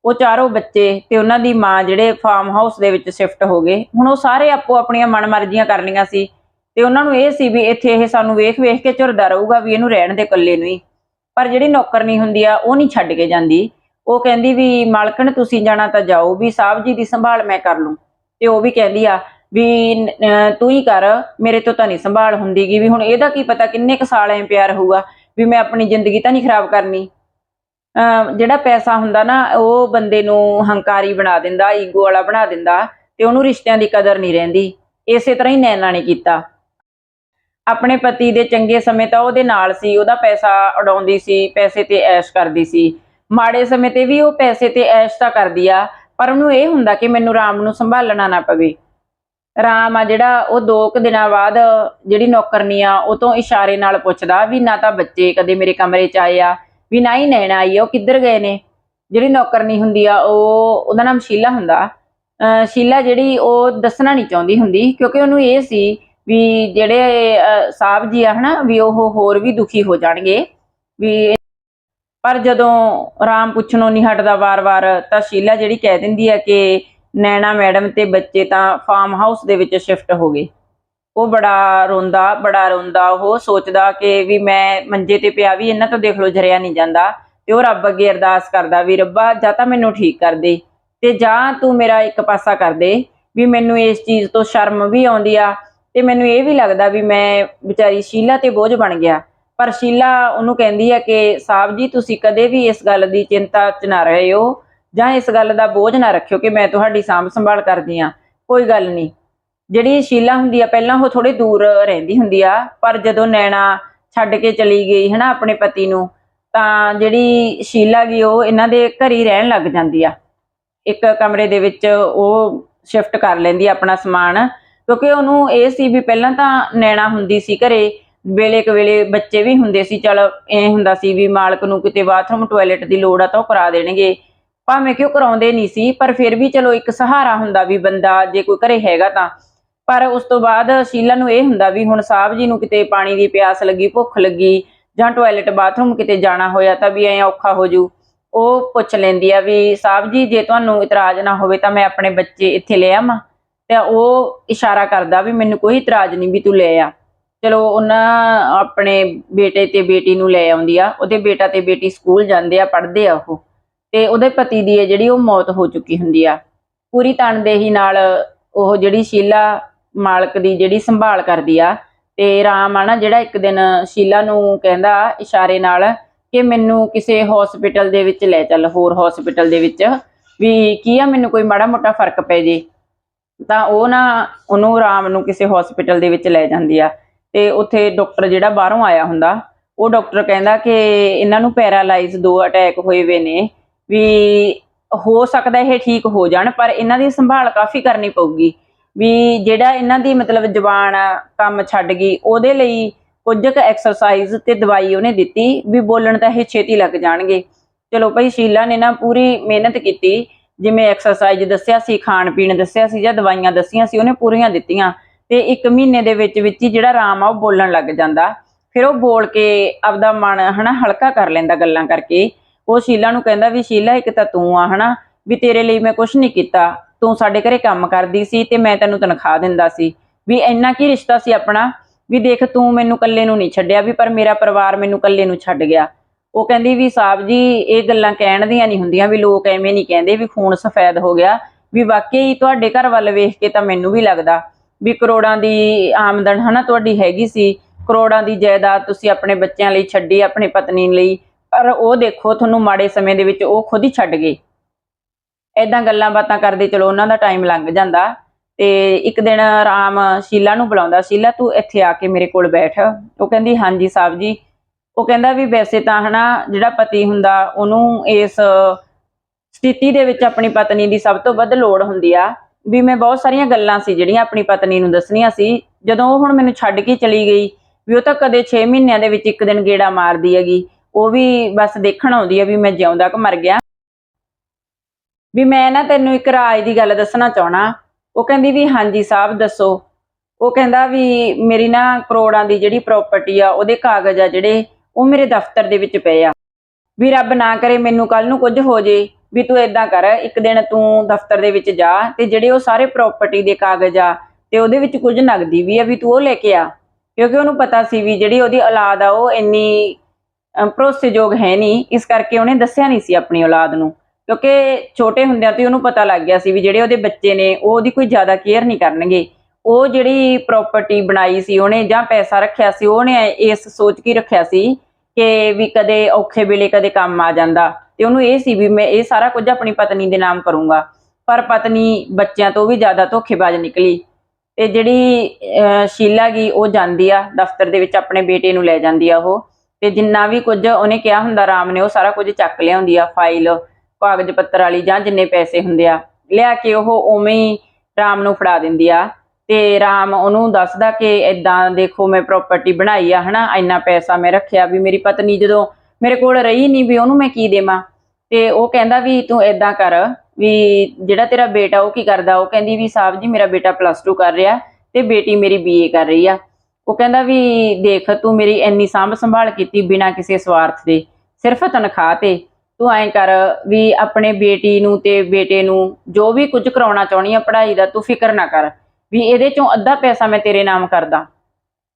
ਉਹ ਚਾਰੋਂ ਬੱਚੇ ਤੇ ਉਹਨਾਂ ਦੀ ਮਾਂ ਜਿਹੜੇ ਫਾਰਮ ਹਾਊਸ ਦੇ ਵਿੱਚ ਸ਼ਿਫਟ ਹੋ ਗਏ। ਹੁਣ ਉਹ ਸਾਰੇ ਆਪੋ ਆਪਣੀਆਂ ਮਨਮਰਜ਼ੀਆਂ ਕਰਨੀਆਂ ਸੀ। ਤੇ ਉਹਨਾਂ ਨੂੰ ਇਹ ਸੀ ਵੀ ਇੱਥੇ ਇਹ ਸਾਨੂੰ ਵੇਖ ਵੇਖ ਕੇ ਝੁਰਦਾ ਰਹੂਗਾ ਵੀ ਇਹਨੂੰ ਰਹਿਣ ਦੇ ਇਕੱਲੇ ਨੂੰ ਹੀ। ਪਰ ਜਿਹੜੀ ਨੌਕਰਨੀ ਹੁੰਦੀ ਆ, ਉਹ ਨਹੀਂ ਛੱਡ ਕੇ ਜਾਂਦੀ। ਉਹ ਕਹਿੰਦੀ ਵੀ, ਮਾਲਕਣ, ਤੁਸੀਂ ਜਾਣਾ ਤਾਂ ਜਾਓ, ਵੀ ਸਾਹਿਬ ਜੀ ਦੀ ਸੰਭਾਲ ਮੈਂ ਕਰ ਲੂੰ। ਤੇ ਉਹ ਵੀ ਕਹਿੰਦੀ ਆ ਵੀ ਤੂੰ ਹੀ ਕਰ, ਮੇਰੇ ਤੋਂ ਤਾਂ ਨਹੀਂ ਸੰਭਾਲ ਹੁੰਦੀਗੀ। ਵੀ ਹੁਣ ਇਹਦਾ ਕੀ ਪਤਾ ਕਿੰਨੇ ਕੁ ਸਾਲ ਐ ਪਿਆਰ ਹੋਊਗਾ ਵੀ ਮੈਂ ਆਪਣੀ ਜ਼ਿੰਦਗੀ ਤਾਂ ਨਹੀਂ ਖਰਾਬ ਕਰਨੀ। ਅਹ, ਜਿਹੜਾ ਪੈਸਾ ਹੁੰਦਾ ਨਾ, ਉਹ ਬੰਦੇ ਨੂੰ ਹੰਕਾਰੀ ਬਣਾ ਦਿੰਦਾ, ਈਗੋ ਵਾਲਾ ਬਣਾ ਦਿੰਦਾ ਤੇ ਉਹਨੂੰ ਰਿਸ਼ਤਿਆਂ ਦੀ ਕਦਰ ਨਹੀਂ ਰਹਿੰਦੀ। ਇਸੇ ਤਰ੍ਹਾਂ ਹੀ ਨੈਣਾ ਨੇ ਕੀਤਾ। ਆਪਣੇ ਪਤੀ ਦੇ ਚੰਗੇ ਸਮੇਂ ਤਾਂ ਉਹਦੇ ਨਾਲ ਸੀ, ਉਹਦਾ ਪੈਸਾ ਉਡਾਉਂਦੀ ਸੀ, ਪੈਸੇ ਤੇ ਐਸ਼ ਕਰਦੀ ਸੀ। ਮਾੜੇ ਸਮੇਂ ਤੇ ਵੀ ਉਹ ਪੈਸੇ ਤੇ ਐਸ਼ ਤਾਂ ਕਰਦੀ ਆ, ਪਰ ਉਹਨੂੰ ਇਹ ਹੁੰਦਾ ਕਿ ਮੈਨੂੰ ਰਾਮ ਨੂੰ ਸੰਭਾਲਣਾ ਨਾ ਪਵੇ। ਰਾਮ ਆ ਜਿਹੜਾ, ਉਹ ਦੋ ਕੁ ਦਿਨਾਂ ਬਾਅਦ ਜਿਹੜੀ ਨੌਕਰਨੀ ਆ, ਉਹ ਤੋਂ ਇਸ਼ਾਰੇ ਨਾਲ ਪੁੱਛਦਾ ਵੀ ਨਾ ਤਾਂ ਬੱਚੇ ਕਦੇ ਮੇਰੇ ਕਮਰੇ 'ਚ ਆਏ ਆ, ਵੀ ਨਾ ਹੀ ਨੈਣਾ ਆਈ ਆ, ਉਹ ਕਿੱਧਰ ਗਏ ਨੇ? ਜਿਹੜੀ ਨੌਕਰਨੀ ਹੁੰਦੀ ਆ, ਉਹ, ਉਹਦਾ ਨਾਮ ਸ਼ੀਲਾ ਹੁੰਦਾ। ਅਹ ਸ਼ੀਲਾ ਜਿਹੜੀ ਉਹ ਦੱਸਣਾ ਨਹੀਂ ਚਾਹੁੰਦੀ ਹੁੰਦੀ, ਕਿਉਂਕਿ ਉਹਨੂੰ ਇਹ ਸੀ ਵੀ ਜਿਹੜੇ ਸਾਹਿਬ ਜੀ ਆ ਹਨਾ, ਵੀ ਉਹ ਹੋਰ ਵੀ ਦੁਖੀ ਹੋ ਜਾਣਗੇ। ਵੀ ਪਰ ਜਦੋਂ ਰਾਮ ਪੁੱਛਣੋਂ ਨਹੀਂ ਹਟਦਾ ਵਾਰ-ਵਾਰ, ਤਾਂ ਸ਼ੀਲਾ ਜਿਹੜੀ ਕਹਿ ਦਿੰਦੀ ਆ ਕਿ ਨੈਣਾ ਮੈਡਮ ਤੇ ਬੱਚੇ ਤਾਂ ਫਾਰਮ ਹਾਊਸ ਦੇ ਵਿੱਚ ਸ਼ਿਫਟ ਹੋ ਗਏ। ਉਹ ਬੜਾ ਰੋਂਦਾ ਬੜਾ ਰੋਂਦਾ, ਉਹ ਸੋਚਦਾ ਕਿ ਵੀ ਮੈਂ ਮੰਜੇ ਤੇ ਪਿਆ ਵੀ ਇਹਨਾਂ ਤੋਂ ਦੇਖ ਲਓ ਜਰਿਆ ਨਹੀਂ ਜਾਂਦਾ ਤੇ ਉਹ ਰੱਬ ਅੱਗੇ ਅਰਦਾਸ ਕਰਦਾ ਵੀ ਰੱਬਾ, ਜਾਂ ਤਾਂ ਮੈਨੂੰ ਠੀਕ ਕਰ ਦੇ ਤੇ ਜਾਂ ਤੂੰ ਮੇਰਾ ਇੱਕ ਪਾਸਾ ਕਰ ਦੇ ਵੀ ਮੈਨੂੰ ਇਸ ਚੀਜ਼ ਤੋਂ ਸ਼ਰਮ ਵੀ ਆਉਂਦੀ ਆ ਤੇ ਮੈਨੂੰ ਇਹ ਵੀ ਲੱਗਦਾ ਵੀ ਮੈਂ ਵਿਚਾਰੀ ਸ਼ੀਲਾ ਤੇ ਬੋਝ ਬਣ ਗਿਆ। ਪਰ ਸ਼ੀਲਾ ਉਹਨੂੰ ਕਹਿੰਦੀ ਹੈ ਕਿ ਸਾਹਿਬ ਜੀ, ਤੁਸੀਂ ਕਦੇ ਵੀ ਇਸ ਗੱਲ ਦੀ ਚਿੰਤਾ 'ਚ ਨਾ ਰਹੇ ਹੋ ਜਾਂ ਇਸ ਗੱਲ ਦਾ ਬੋਝ ਨਾ ਰੱਖਿਓ ਕਿ ਮੈਂ ਤੁਹਾਡੀ ਸਾਂਭ ਸੰਭਾਲ ਕਰਦੀ ਆ। ਕੋਈ ਗੱਲ ਨਹੀਂ। ਜਿਹੜੀ ਸ਼ੀਲਾ ਹੁੰਦੀ ਆ, ਪਹਿਲਾਂ ਉਹ ਥੋੜੇ ਦੂਰ ਰਹਿੰਦੀ ਹੁੰਦੀ ਆ, ਪਰ ਜਦੋਂ ਨੈਣਾ ਛੱਡ ਕੇ ਚਲੀ ਗਈ ਹਨਾ ਆਪਣੇ ਪਤੀ ਨੂੰ, ਤਾਂ ਜਿਹੜੀ ਸ਼ੀਲਾ ਗਈ ਉਹ ਇਹਨਾਂ ਦੇ ਘਰ ਹੀ ਰਹਿਣ ਲੱਗ ਜਾਂਦੀ ਆ। ਇੱਕ ਕਮਰੇ ਦੇ ਵਿੱਚ ਉਹ ਸ਼ਿਫਟ ਕਰ ਲੈਂਦੀ ਆ ਆਪਣਾ ਸਮਾਨ। ਕਿਉਂਕਿ ਉਹਨੂੰ ਇਹ ਸੀ ਵੀ ਪਹਿਲਾਂ ਤਾਂ ਨੈਣਾ ਹੁੰਦੀ ਸੀ ਘਰੇ, ਵੇਲੇ ਕੁ ਵੇਲੇ ਬੱਚੇ ਵੀ ਹੁੰਦੇ ਸੀ, ਚਲ ਇਹ ਹੁੰਦਾ ਸੀ ਵੀ ਮਾਲਕ ਨੂੰ ਕਿਤੇ ਬਾਥਰੂਮ ਟਾਇਲਟ ਦੀ ਲੋੜ ਆ ਤਾਂ ਉਹ ਕਰਾ ਦੇਣਗੇ। ਭਾਵੇਂ ਕਿ ਉਹ ਕਰਾਉਂਦੇ ਨਹੀਂ ਸੀ, ਪਰ ਫਿਰ ਵੀ ਚਲੋ ਇੱਕ ਸਹਾਰਾ ਹੁੰਦਾ ਵੀ ਬੰਦਾ ਜੇ ਕੋਈ ਘਰੇ ਹੈਗਾ ਤਾਂ। ਪਰ ਉਸ ਤੋਂ ਬਾਅਦ ਸ਼ੀਲਾ ਨੂੰ ਇਹ ਹੁੰਦਾ ਵੀ ਹੁਣ ਸਾਹਿਬ ਜੀ ਨੂੰ ਕਿਤੇ ਪਾਣੀ ਦੀ ਪਿਆਸ ਲੱਗੀ, ਭੁੱਖ ਲੱਗੀ ਜਾਂ ਟਾਇਲਟ ਬਾਥਰੂਮ ਕਿਤੇ ਜਾਣਾ ਹੋਇਆ ਤਾਂ ਵੀ ਐ ਔਖਾ ਹੋ ਜੂ। ਉਹ ਪੁੱਛ ਲੈਂਦੀ ਆ ਵੀ ਸਾਹਿਬ ਜੀ, ਜੇ ਤੁਹਾਨੂੰ ਇਤਰਾਜ਼ ਨਾ ਹੋਵੇ ਤਾਂ ਮੈਂ ਆਪਣੇ ਬੱਚੇ ਇੱਥੇ ਲੈ ਆਵਾਂ। ਤੇ ਉਹ ਇਸ਼ਾਰਾ ਕਰਦਾ ਵੀ ਮੈਨੂੰ ਕੋਈ ਇਤਰਾਜ਼ ਨਹੀਂ ਵੀ ਤੂੰ ਲੈ ਆ। ਚਲੋ ਉਹਨਾਂ ਆਪਣੇ ਬੇਟੇ ਤੇ ਬੇਟੀ ਨੂੰ ਲੈ ਆਉਂਦੀ ਆ, ਉਹਦੇ ਬੇਟਾ ਤੇ ਬੇਟੀ ਸਕੂਲ ਜਾਂਦੇ ਆ, ਪੜ੍ਹਦੇ ਆ ਉਹ। ਤੇ ਉਹਦੇ ਪਤੀ ਦੀ ਹੈ ਜਿਹੜੀ ਉਹ ਮੌਤ ਹੋ ਚੁੱਕੀ ਹੁੰਦੀ ਆ। ਪੂਰੀ ਤਨਦੇਹੀ ਨਾਲ ਉਹ ਜਿਹੜੀ ਸ਼ੀਲਾ ਮਾਲਕ ਦੀ ਜਿਹੜੀ ਸੰਭਾਲ ਕਰਦੀ ਆ, ਤੇ ਰਾਮ ਆ ਨਾ ਜਿਹੜਾ ਇੱਕ ਦਿਨ ਸ਼ੀਲਾ ਨੂੰ ਕਹਿੰਦਾ ਇਸ਼ਾਰੇ ਨਾਲ ਕਿ ਮੈਨੂੰ ਕਿਸੇ ਹਸਪੀਟਲ ਦੇ ਵਿੱਚ ਲੈ ਚੱਲ, ਹੋਰ ਹਸਪੀਟਲ ਦੇ ਵਿੱਚ, ਵੀ ਕੀ ਆ, ਮੈਨੂੰ ਕੋਈ ਮਾੜਾ ਮੋਟਾ ਫ਼ਰਕ ਪੈ ਜੇ। ਤਾਂ ਉਹ ਨਾ ਉਹਨੂੰ ਰਾਮ ਨੂੰ ਕਿਸੇ ਹਸਪੀਟਲ ਦੇ ਵਿੱਚ ਲੈ ਜਾਂਦੀ ਆ ਤੇ ਉੱਥੇ ਡਾਕਟਰ ਜਿਹੜਾ ਬਾਹਰੋਂ ਆਇਆ ਹੁੰਦਾ, ਉਹ ਡਾਕਟਰ ਕਹਿੰਦਾ ਕਿ ਇਹਨਾਂ ਨੂੰ ਪੈਰਾਲਾਈਜ਼ ਦੋ ਅਟੈਕ ਹੋਏ ਵੇ ਨੇ, ਵੀ ਹੋ ਸਕਦਾ ਇਹ ਠੀਕ ਹੋ ਜਾਣ, ਪਰ ਇਹਨਾਂ ਦੀ ਸੰਭਾਲ ਕਾਫੀ ਕਰਨੀ ਪਊਗੀ। ਵੀ ਜਿਹੜਾ ਇਹਨਾਂ ਦੀ ਮਤਲਬ ਜ਼ਬਾਨ ਕੰਮ ਛੱਡ ਗਈ, ਉਹਦੇ ਲਈ ਕੁਝ ਕੁ ਐਕਸਰਸਾਈਜ਼ ਤੇ ਦਵਾਈ ਉਹਨੇ ਦਿੱਤੀ, ਵੀ ਬੋਲਣ ਤਾਂ ਇਹ ਛੇਤੀ ਲੱਗ ਜਾਣਗੇ। ਚਲੋ ਭਾਈ ਸ਼ੀਲਾ ਨੇ ਨਾ ਪੂਰੀ ਮਿਹਨਤ ਕੀਤੀ ਜਿਵੇਂ ਐਕਸਰਸਾਈਜ਼ ਦੱਸਿਆ ਸੀ, ਖਾਣ ਪੀਣ ਦੱਸਿਆ ਸੀ ਜਾਂ ਦਵਾਈਆਂ ਦੱਸੀਆਂ ਸੀ, ਉਹਨੇ ਪੂਰੀਆਂ ਦਿੱਤੀਆਂ। ਤੇ ਇੱਕ ਮਹੀਨੇ ਦੇ ਵਿੱਚ ਵਿੱਚ ਹੀ ਜਿਹੜਾ ਆਰਾਮ ਆ, ਉਹ ਬੋਲਣ ਲੱਗ ਜਾਂਦਾ। ਫਿਰ ਉਹ ਬੋਲ ਕੇ ਆਪਦਾ ਮਨ ਹਨਾ, ਹਲਕਾ ਕਰ ਲੈਂਦਾ ਗੱਲਾਂ ਕਰਕੇ। ਉਹ ਸ਼ੀਲਾ ਨੂੰ ਕਹਿੰਦਾ ਵੀ, ਸ਼ੀਲਾ, ਇੱਕ ਤਾਂ ਤੂੰ ਆ ਹਨਾ, ਵੀ ਤੇਰੇ ਲਈ ਮੈਂ ਕੁਝ ਨਹੀਂ ਕੀਤਾ। ਤੂੰ ਸਾਡੇ ਘਰੇ ਕੰਮ ਕਰਦੀ ਸੀ ਤੇ ਮੈਂ ਤੈਨੂੰ ਤਨਖਾਹ ਦਿੰਦਾ ਸੀ। ਵੀ ਇੰਨਾ ਕੀ ਰਿਸ਼ਤਾ ਸੀ ਆਪਣਾ? ਵੀ ਦੇਖ, ਤੂੰ ਮੈਨੂੰ ਇਕੱਲੇ ਨੂੰ ਨਹੀਂ ਛੱਡਿਆ, ਵੀ ਪਰ ਮੇਰਾ ਪਰਿਵਾਰ ਮੈਨੂੰ ਇਕੱਲੇ ਨੂੰ ਛੱਡ ਗਿਆ। ਉਹ ਕਹਿੰਦੀ ਵੀ ਸਾਹਿਬ ਜੀ, ਇਹ ਗੱਲਾਂ ਕਹਿਣ ਦੀਆਂ ਨਹੀਂ ਹੁੰਦੀਆਂ ਵੀ ਲੋਕ ਐਵੇਂ ਨਹੀਂ ਕਹਿੰਦੇ ਵੀ ਖੂਨ ਸਫੈਦ ਹੋ ਗਿਆ। ਵੀ ਵਾਕਈ ਤੁਹਾਡੇ ਘਰ ਵੱਲ ਵੇਖ ਕੇ ਤਾਂ ਮੈਨੂੰ ਵੀ ਲੱਗਦਾ ਵੀ ਕਰੋੜਾਂ ਦੀ ਆਮਦਨ ਹਨਾ ਤੁਹਾਡੀ ਹੈਗੀ ਸੀ। ਕਰੋੜਾਂ ਦੀ ਜਾਇਦਾਦ ਤੁਸੀਂ ਆਪਣੇ ਬੱਚਿਆਂ ਲਈ ਛੱਡੀ, ਆਪਣੀ ਪਤਨੀ ਲਈ। ਪਰ ਉਹ ਦੇਖੋ, ਤੁਹਾਨੂੰ ਮਾੜੇ ਸਮੇਂ ਦੇ ਵਿੱਚ ਉਹ ਖੁਦ ਹੀ ਛੱਡ ਗਏ। ਐਦਾਂ ਗੱਲਾਂ ਬਾਤਾਂ ਕਰਦੇ ਚਲੋ ਉਹਨਾਂ ਦਾ ਟਾਈਮ ਲੰਘ ਜਾਂਦਾ ਤੇ ਇੱਕ ਦਿਨ ਰਾਮ ਸ਼ੀਲਾ ਨੂੰ ਬੁਲਾਉਂਦਾ, ਸ਼ੀਲਾ ਤੂੰ ਇੱਥੇ ਆ ਕੇ ਮੇਰੇ ਕੋਲ ਬੈਠ। ਉਹ ਕਹਿੰਦੀ, ਹਾਂਜੀ ਸਾਹਿਬ ਜੀ ਉਹ ਕਹਿੰਦਾ ਵੀ ਵੈਸੇ ਤਾਂ ਹਨਾ ਜਿਹੜਾ ਪਤੀ ਹੁੰਦਾ ਉਹਨੂੰ ਇਸ ਸਥਿਤੀ ਦੇ ਵਿੱਚ ਆਪਣੀ ਪਤਨੀ ਦੀ ਸਭ ਤੋਂ ਵੱਧ ਲੋੜ ਹੁੰਦੀ ਆ। ਵੀ ਮੈਂ ਬਹੁਤ ਸਾਰੀਆਂ ਗੱਲਾਂ ਸੀ ਜਿਹੜੀਆਂ ਆਪਣੀ ਪਤਨੀ ਨੂੰ ਦੱਸਣੀਆਂ ਸੀ। ਜਦੋਂ ਉਹ ਹੁਣ ਮੈਨੂੰ ਛੱਡ ਕੇ ਚਲੀ ਗਈ, ਵੀ ਉਹ ਤਾਂ ਕਦੇ 6 ਮਹੀਨਿਆਂ ਦੇ ਵਿੱਚ ਇੱਕ ਦਿਨ ਗੇੜਾ ਮਾਰਦੀ ਹੈਗੀ। ਉਹ ਵੀ ਬਸ ਦੇਖਣ ਆਉਂਦੀ ਆ ਵੀ ਮੈਂ ਜਿਉਂਦਾ ਕਿ ਮਰ ਗਿਆ। ਵੀ ਮੈਂ ਨਾ ਤੈਨੂੰ ਇੱਕ ਰਾਜ ਦੀ ਗੱਲ ਦੱਸਣਾ ਚਾਹਣਾ ਉਹ ਕਹਿੰਦੀ ਵੀ ਹਾਂਜੀ ਸਾਹਿਬ ਦੱਸੋ। ਉਹ ਕਹਿੰਦਾ ਵੀ ਮੇਰੀ ਨਾ ਕਰੋੜਾਂ ਦੀ ਜਿਹੜੀ ਪ੍ਰਾਪਰਟੀ ਆ, ਉਹਦੇ ਕਾਗਜ਼ ਆ ਜਿਹੜੇ ਉਹ ਮੇਰੇ ਦਫ਼ਤਰ ਦੇ ਵਿੱਚ ਪਏ ਆ। ਵੀ ਰੱਬ ਨਾ ਕਰੇ ਮੈਨੂੰ ਕੱਲ ਨੂੰ ਕੁਝ ਹੋ ਜੇ, ਵੀ ਤੂੰ ਏਦਾਂ ਕਰ, ਇੱਕ ਦਿਨ ਤੂੰ ਦਫ਼ਤਰ ਦੇ ਵਿੱਚ ਜਾ ਤੇ ਜਿਹੜੇ ਉਹ ਸਾਰੇ ਪ੍ਰਾਪਰਟੀ ਦੇ ਕਾਗਜ਼ ਆ ਤੇ ਉਹਦੇ ਵਿੱਚ ਕੁਝ ਨਗਦੀ ਵੀ ਆ ਵੀ ਤੂੰ ਉਹ ਲੈ ਕੇ ਆ। ਕਿਉਂਕਿ ਉਹਨੂੰ ਪਤਾ ਸੀ ਵੀ ਜਿਹੜੀ ਉਹਦੀ ਔਲਾਦ ਆ ਉਹ ਇੰਨੀ ਭਰੋਸੇਯੋਗ ਹੈ ਨਹੀਂ, ਇਸ ਕਰਕੇ ਉਹਨੇ ਦੱਸਿਆ ਨਹੀਂ ਸੀ ਆਪਣੀ ਔਲਾਦ ਨੂੰ। ਕਿਉਂਕਿ ਛੋਟੇ ਹੁੰਦਿਆਂ ਤੋਂ ਉਹਨੂੰ ਪਤਾ ਲੱਗ ਗਿਆ ਸੀ ਵੀ ਜਿਹੜੇ ਉਹਦੇ ਬੱਚੇ ਨੇ, ਉਹ ਉਹਦੀ ਕੋਈ ਜ਼ਿਆਦਾ ਕੇਅਰ ਨਹੀਂ ਕਰਨਗੇ। ਉਹ ਜਿਹੜੀ ਪ੍ਰਾਪਰਟੀ ਬਣਾਈ ਸੀ, ਉਹਨੇ ਜਾਂ ਪੈਸਾ ਰੱਖਿਆ ਸੀ, ਉਹਨੇ ਇਸ ਸੋਚ ਕੇ ਰੱਖਿਆ ਸੀ ਕਿ ਵੀ ਕਦੇ ਔਖੇ ਵੇਲੇ ਕਦੇ ਕੰਮ ਆ ਜਾਂਦਾ। ਤੇ ਉਹਨੂੰ ਇਹ ਸੀ ਵੀ ਮੈਂ ਇਹ ਸਾਰਾ ਕੁਝ ਆਪਣੀ ਪਤਨੀ ਦੇ ਨਾਮ ਕਰੂੰਗਾ। ਪਰ ਪਤਨੀ ਬੱਚਿਆਂ ਤੋਂ ਵੀ ਜ਼ਿਆਦਾ ਧੋਖੇਬਾਜ਼ ਨਿਕਲੀ। ਤੇ ਜਿਹੜੀ ਸ਼ੀਲਾ ਗਈ ਉਹ ਜਾਂਦੀ ਆ, ਦਫ਼ਤਰ ਦੇ ਵਿੱਚ ਆਪਣੇ ਬੇਟੇ ਨੂੰ ਲੈ ਜਾਂਦੀ ਆ ਉਹ। ਤੇ ਜਿੰਨਾ ਵੀ ਕੁਝ ਉਹਨੇ ਕਿਹਾ ਹੁੰਦਾ, ਰਾਮ ਨੇ ਉਹ ਸਾਰਾ ਕੁਝ ਚੱਕ ਲਿਆਉਂਦੀ ਆ, ਫਾਈਲ, ਕਾਗਜ਼ ਪੱਤਰ ਵਾਲੀ ਜਾਂ ਜਿੰਨੇ ਪੈਸੇ ਹੁੰਦੇ ਆ, ਲਿਆ ਕੇ ਉਹ ਉਵੇਂ ਹੀ ਰਾਮ ਨੂੰ ਫੜਾ ਦਿੰਦੀ ਆ। ਤੇ ਰਾਮ ਉਹਨੂੰ ਦੱਸਦਾ ਕਿ ਇਦਾਂ ਦੇਖੋ ਮੈਂ ਪ੍ਰਾਪਰਟੀ ਬਣਾਈ ਆ, ਹਨਾ? ਇੰਨਾ ਪੈਸਾ ਮੈਂ ਰੱਖਿਆ ਵੀ ਮੇਰੀ ਪਤਨੀ ਜਦੋਂ ਮੇਰੇ ਕੋਲ ਰਹੀ ਨਹੀਂ ਵੀ ਉਹਨੂੰ ਮੈਂ ਕੀ ਦੇਵਾਂ? ਤੇ ਉਹ ਕਹਿੰਦਾ ਵੀ ਤੂੰ ਇਦਾਂ ਕਰ ਵੀ ਜਿਹੜਾ ਤੇਰਾ ਬੇਟਾ ਉਹ ਕੀ ਕਰਦਾ? ਉਹ ਕਹਿੰਦੀ ਵੀ ਸਾਹਿਬ ਜੀ ਮੇਰਾ ਬੇਟਾ ਪਲੱਸ 2 ਕਰ ਰਿਹਾ ਤੇ ਬੇਟੀ ਮੇਰੀ ਬੀਏ ਕਰ ਰਹੀ ਆ। ਉਹ ਕਹਿੰਦਾ ਵੀ ਦੇਖ ਤੂੰ ਮੇਰੀ ਇੰਨੀ ਸਾਂਭ ਸੰਭਾਲ ਕੀਤੀ ਬਿਨਾਂ ਕਿਸੇ ਸਵਾਰਥ ਦੇ, ਸਿਰਫ ਤਨਖਾਹ ਤੇ। ਤੂੰ ਐਂ ਕਰ ਵੀ ਆਪਣੇ ਬੇਟੀ ਨੂੰ ਤੇ ਬੇਟੇ ਨੂੰ ਜੋ ਵੀ ਕੁਝ ਕਰਾਉਣਾ ਚਾਹਣੀ ਆ ਪੜ੍ਹਾਈ ਦਾ ਤੂੰ ਫਿਕਰ ਨਾ ਕਰ। ਵੀ ਇਹਦੇ ਚੋਂ ਅੱਧਾ ਪੈਸਾ ਮੈਂ ਤੇਰੇ ਨਾਮ ਕਰਦਾ।